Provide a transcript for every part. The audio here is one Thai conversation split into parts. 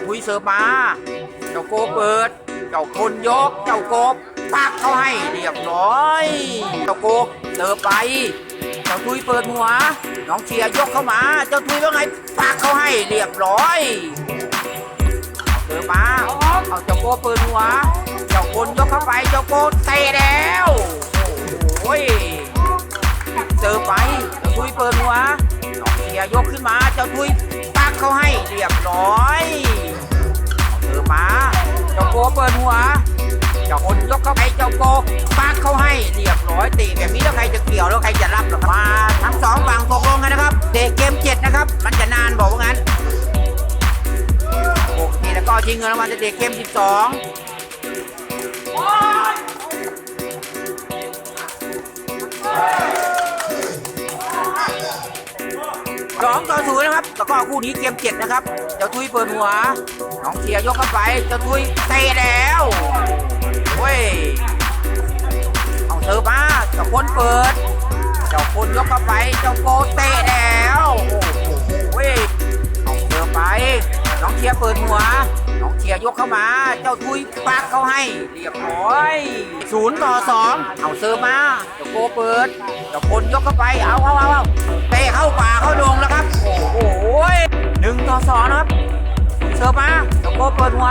าทุยเสิร์ฟมา เจ้าโกเปิด เจ้าคนยก เจ้าโกปักเขาให้เรียบร้อย เจ้าโกเสิร์ฟไป เจ้าทุยเปิดหัว น้องเชียร์ยกเข้ามา เจ้าทุยว่าไงปักเขาให้เรียบร้อย เสิร์ฟมา เอาเจ้าโกเปิดหัว เจ้าคนยกเข้าไป เจ้าโกเตะแล้วโอ้ยเจอไป เจ้าทุยเปิดหัว น้องเชียร์ยกขึ้นมา เจ้าทุย เขาให้เรียบร้อยเจอมาเจ้าโกเปิดหัวเจ้าคนยกเข้าไปเจ้าโกปักเขาให้เรียบร้อยตีแบบนี้แล้วใครจะเกี่ยวแล้วใครจะรับหรอมาทั้งสองฝั่งตกลงกันนะครับเตะเกมเจ็ดนะครับ มันจะนานบอกว่างั้นปกติแล้วก็ชิงเงินรางวัลจะเตะเกมสิบสอง สองต่อศูนย์นะครับแล้วก็คู่นี้เกมเจ็ดนะครับ เจ้าทุยเปิดหัว น้องเทียยกเข้าไป เจ้าทุยเตะแล้วเว้ย เอาเธอมาเจ้าคนเปิด เจ้าคนยกเข้าไป เจ้าโกเตะแล้ว โอ้โหเว้ย เอาเธอไป น้องเชียร์เปิดหัว น้องเชียร์ยกเข้ามา เจ้าทุยปักเขาให้ เรียบร้อยศูนย์ต่อสองเอาเซอร์มาเจ้าโกเปิดเจ้าคนยกเข้าไป เอาเอาเอาเอาเตะเข้าป่าเข้าดงแล้วครับ โอ้โหหนึ่งต่อสองนะครับ เซอร์มา เจ้าโกเปิดหัว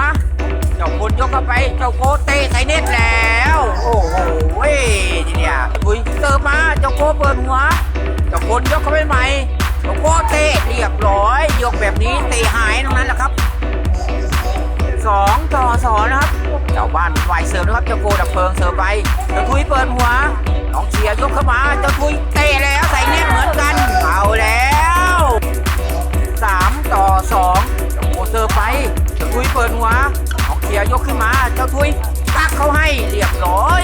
เจ้าคนยกเข้าไป เจ้าโกเตะใส่เน็ตแล้ว โอ้โหทีเดียวทุยเซอร์มา เจ้าโกเปิดหัว เจ้าคนยกเข้าไปใหม่ เจ้าโกเตะเรียบร้อย ยกแบบนี้เตะหายตรงนั้นแหละครับสองต่อสองนะครับ เจ้าบ้านฝ่ายเสริมนะครับเจ้าโกดับเพลิงเสิร์ฟไปเจ้าทุยเปิดหัวน้องเชียร์ยกเข้ามาเจ้าทุยเตะแล้วใส่เน็ตเหมือนกันเอาแล้วสามต่อสองเจ้าโกเสิร์ฟไปเจ้าทุยเปิดหัวน้องเชียร์ยกขึ้นมาเจ้าทุยตักเขาให้เรียบร้อย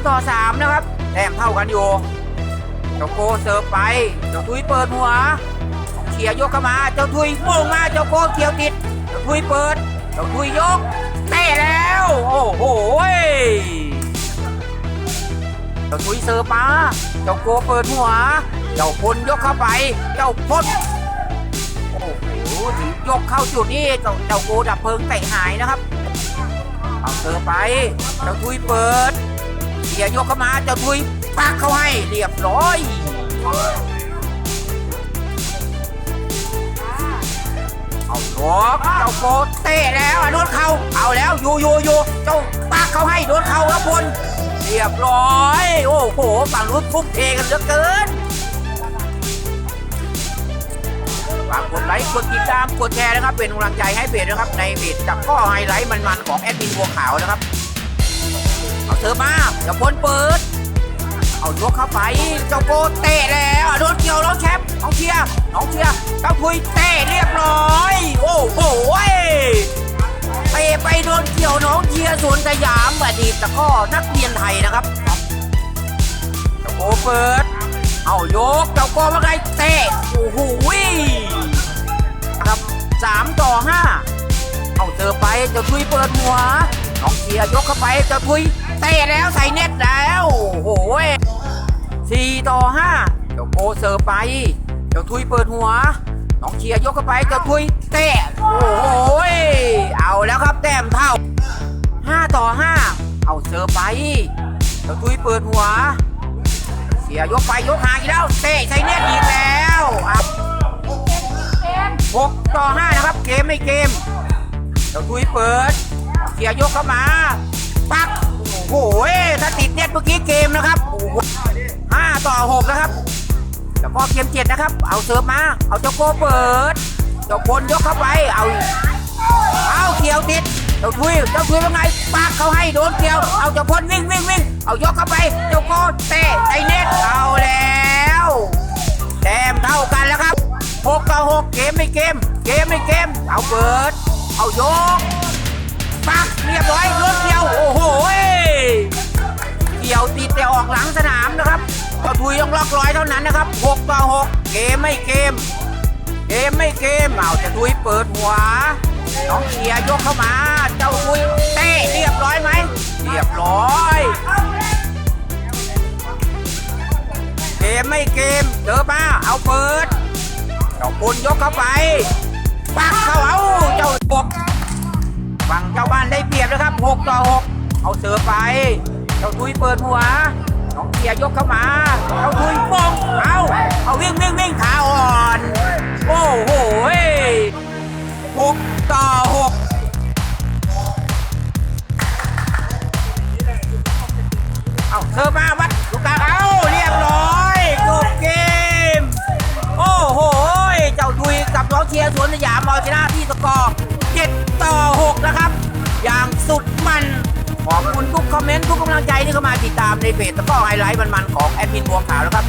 3 ต่อ 3 นะครับ แต้มเท่ากันอยู่เจ้าโกเซิร์ฟไป เจ้าทุยเปิดหัวเขียยกเข้ามา เจ้าทุยโมงมา เจ้าโกเขียวติด เจ้าทุยเปิด เจ้าทุยยกเตะแล้ว โอ้โหเจ้าทุยเซิร์ฟมา เจ้าโกเปิดหัว เจ้าพลยกเข้าไป เจ้าพลโอ้โหถึงยกเข้าจุดนี้เจ้าเจ้าโกดับเพลิงเต่หายนะครับ เอาเสิร์ไป เจ้าทุยเปิด เสียยกเข้ามาเจ้าทุยปักเข้าให้เรียบร้อยเอายกเจ้าโกเตะแล้วโดนเขาเอาแล้วอยู่อยู่อยู่เจ้าปักเขาให้โดนเขาครับพลเรียบร้อย โอ้โหฝั่งรุ่นฟุกเทกันเหลือเกินฝากกดไลค์กดติดตามกดแชร์นะครับ เป็นกำลังใจให้เพจนะครับ ในเพจจับข้อไฮไลท์มันๆของแอดมินบัวขาวนะครับ เอาเธอมาเจ้าพลเปิด เอายกเข้าไปเจ้าโกเตะแล้วโดนเกี่ยวน้องแชมป์น้องเชียร์น้องเชียร์เจ้าคุยเตะเรียบร้อย โอ้โหเตะไปโดนเกี่ยวน้องเชียร์สวนสยามอดีตตะก้อนักเรียนไทยนะครับเจ้าโกเปิด เอายกเจ้าโกว่าไงเตะโอ้โหครับสามต่อห้าเอาเจอไปเจ้าทุยเปิดหัวน้องเชียร์ยกเข้าไปเจ้าทุย เตะแล้วใส่เน็ตแล้ว โอ้โหสี่ต่อห้าเจ้าโกเสิร์ฟไป เจ้าทุยเปิดหัว น้องเชียร์ยกเข้าไป เจ้าทุยเตะ โอ้โหเอาแล้วครับแต้มเท่าห้าต่อห้าเอาเสิร์ฟไป เจ้าทุยเปิดหัว เสียยกไปยกหางอีกแล้ว เตะใส่เน็ตอีกแล้วหกต่อห้านะครับ เกมไม่เกม เจ้าทุยเปิด เสียยกเข้ามา ปัก โอ้โหถ้าติดเน็ตเมื่อกี้เกมนะครับโอ้โหห้าต่อหกนะครับ แล้วก็เกมเจ็ดนะครับ เอาเสิร์ฟมา เอาเจ้าโกเปิด เจ้าพลยกเข้าไป เอา เอาเกี่ยวติด เจ้าทุยเจ้าทุยว่าไงปักเขาให้โดนเกียว เอาเจ้าพลวิ่งวิ่งวิ่ง เอายกเข้าไป เจ้าโกเตะไอเน็ต เอาแล้วแต้มเท่ากันแล้วครับหกต่อหกเกมไม่เกม เกมไม่เกม เอาเปิด เอายกปักเรียบร้อย หลังสนามนะครับเจ้าทุยต้องล็อกร้อยเท่านั้นนะครับ6ต่อ6เกมไม่เกม เกมไม่เกมเอาจะทุยเปิดหัวน้องเชียร์ยกเข้ามา เจ้าทุยเตะเรียบร้อยไหมเรียบร้อย เกมไม่เกมเจอมาเอาเปิดเจ้าปุนยกเข้าไปปักเข้าเอาเจ้าบกฝั่งเจ้าบ้านได้เปรียบนะครับ6ต่อ6เอาเสือไป เจ้าทุยเปิดหัว น้องเกียร์ยกเข้ามาเจ้าทุยปองเอาเอาวิ่งวิ่งวิ่งขาอ่อน โอ้โหหกต่อหกเอาเธอมาวัดลูกตาเอาเรียบร้อยจบเกม โอ้โห เจ้าทุยกับน้องเชียร์สวนสยามเอชนะที่สกอร์7ต่อ6นะครับ อย่างสุดมัน ขอบคุณทุกคอมเมนต์ทุกกำลังใจที่เข้ามาติดตามในเพจตะกร้อไฮไลท์มันๆของแอดมินบัวขาวนะครับ